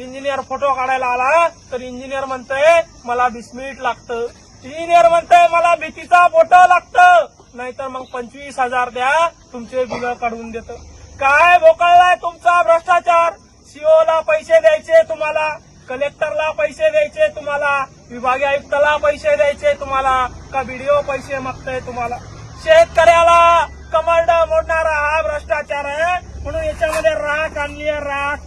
Engineer photo काढायला आला तर इंजिनियर म्हणतोय मला वीस मिनिट लागतं. इंजिनियर म्हणतोय मला भीतीचा फोटो लागतं. नाहीतर मग पंचवीस हजार द्या तुमचे बिल काढून देतं. काय भोकळलाय तुमचा भ्रष्टाचार? सीओला पैसे द्यायचे तुम्हाला कलेक्टरला पैसे द्यायचे तुम्हाला विभागीय आयुक्ताला पैसे द्यायचे तुम्हाला का व्हिडिओ पैसे मागताय तुम्हाला? शेतकऱ्याला कमांड मोडणारा हा भ्रष्टाचार आहे. म्हणून याच्यामध्ये राख आणली आहे राख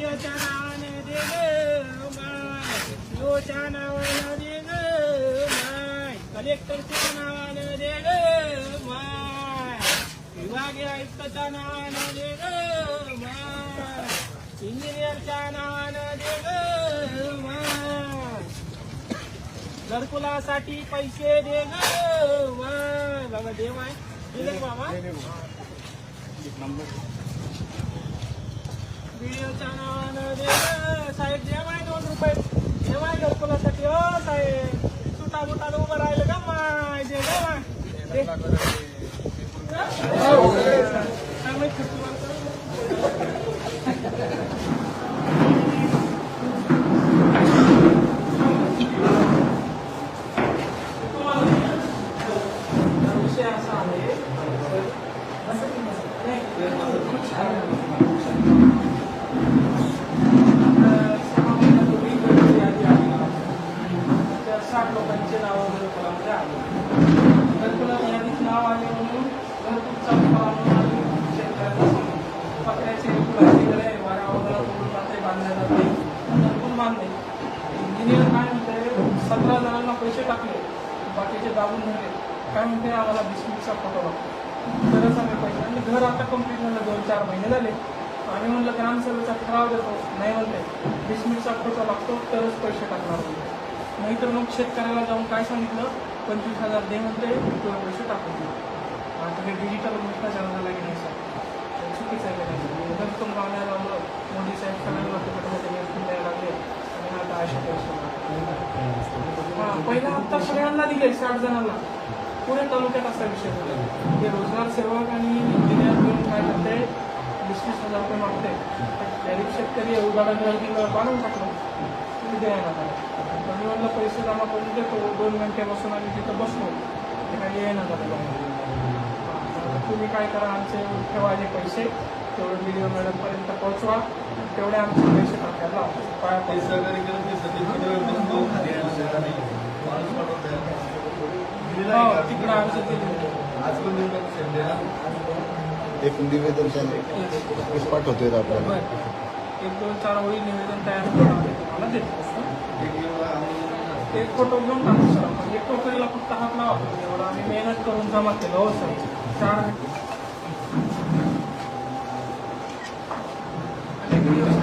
व्हिडिओच्या नावाने दे ग नावाने दे माय कलेक्टरच्या नावाने दे माय विभागीय आयुक्ताच्या नावाने दे माय इंजिनियरच्या नावाने दे माय घरकुलासाठी पैसे दे माय बाबा? देवाय दिले बाबा व्हिडिओच्या नावानं दे साहेब जे माय दोन रुपये दे माय घरकुलासाठी हो साहेब सुटा बुटा उभं राहिलं का? माय जे माय दे. काय माहीत तुम्हाला? विषय असा आहे त्या साठ लोकांचे नाव घरकुलामध्ये आले घरकुला यादीत नाव आले म्हणून घरकुलचा फॉर्म आम्ही शेतकऱ्यांना सांगितलं. पत्र्याचे फुलाचे घरे वारा वगैरे करून जाते बांधल्या जाते घरकुल इंजिनियर काय म्हणते सतरा जणांना पैसे टाकले. बाकीचे दाबून म्हणले काय म्हणते आम्हाला बिस्मिटचा फोटो लागतो तरच आम्ही पैसे आणि घर आता कंप्लीट झालं. दोन चार महिने झाले. आम्ही म्हणलं ग्रामसभेचा ठराव देतो. नाही म्हणले बिस्मिटचा फोटो लागतो. तरच पैसे टाकणार म्हणले नाहीतर मग शेतकऱ्याला जाऊन काय सांगितलं? पंचवीस हजार दे म्हणते तुला पैसे टाकून दे. आता हे डिजिटल भ्रष्टाचार झाला की नाही सर? चुकीचं आहे. का नाही घरतून गावण्या मोदी साहेब सगळ्यांना तिकडे द्यायला लागले. पहिला हप्ता सगळ्यांना दिले साठ जणांना. पुणे तालुक्यात असा विषय झाला. हे रोजगार सेवक आणि इंजिनियर करून काय करते वीस वीस हजार रुपये मागते. गरीब शेतकरी उदाहरण काढून बांधून टाकलं. तुम्ही द्यायला झालं मी म्हणलं पैसे जमा करून देतो दोन घंटे बसून आम्ही तिथं बसलो. ते काही येईना झालं तुम्ही काय करा आमचे ठेवा जे पैसे. तेवढे व्हिडिओ मॅडमपर्यंत पोहोचवा. तेवढे आमचे पैसे लावा. पाया ते पडतो. सहकार्य केलं ते तो हो, का? तिकडं आमचं दिलं आज पण? एक निवेदन त्यांनी पाठवतोय आपल्याला. बरं. एक दोन चार ओळी निवेदन तयार करून तुम्हाला देतो. एक फोटो घेऊन टाकू सर आपण. एक टोकरीला फक्त हात लावा. एवढं आम्ही मेहनत करून जमा केलं. हो सर. चार Gracias.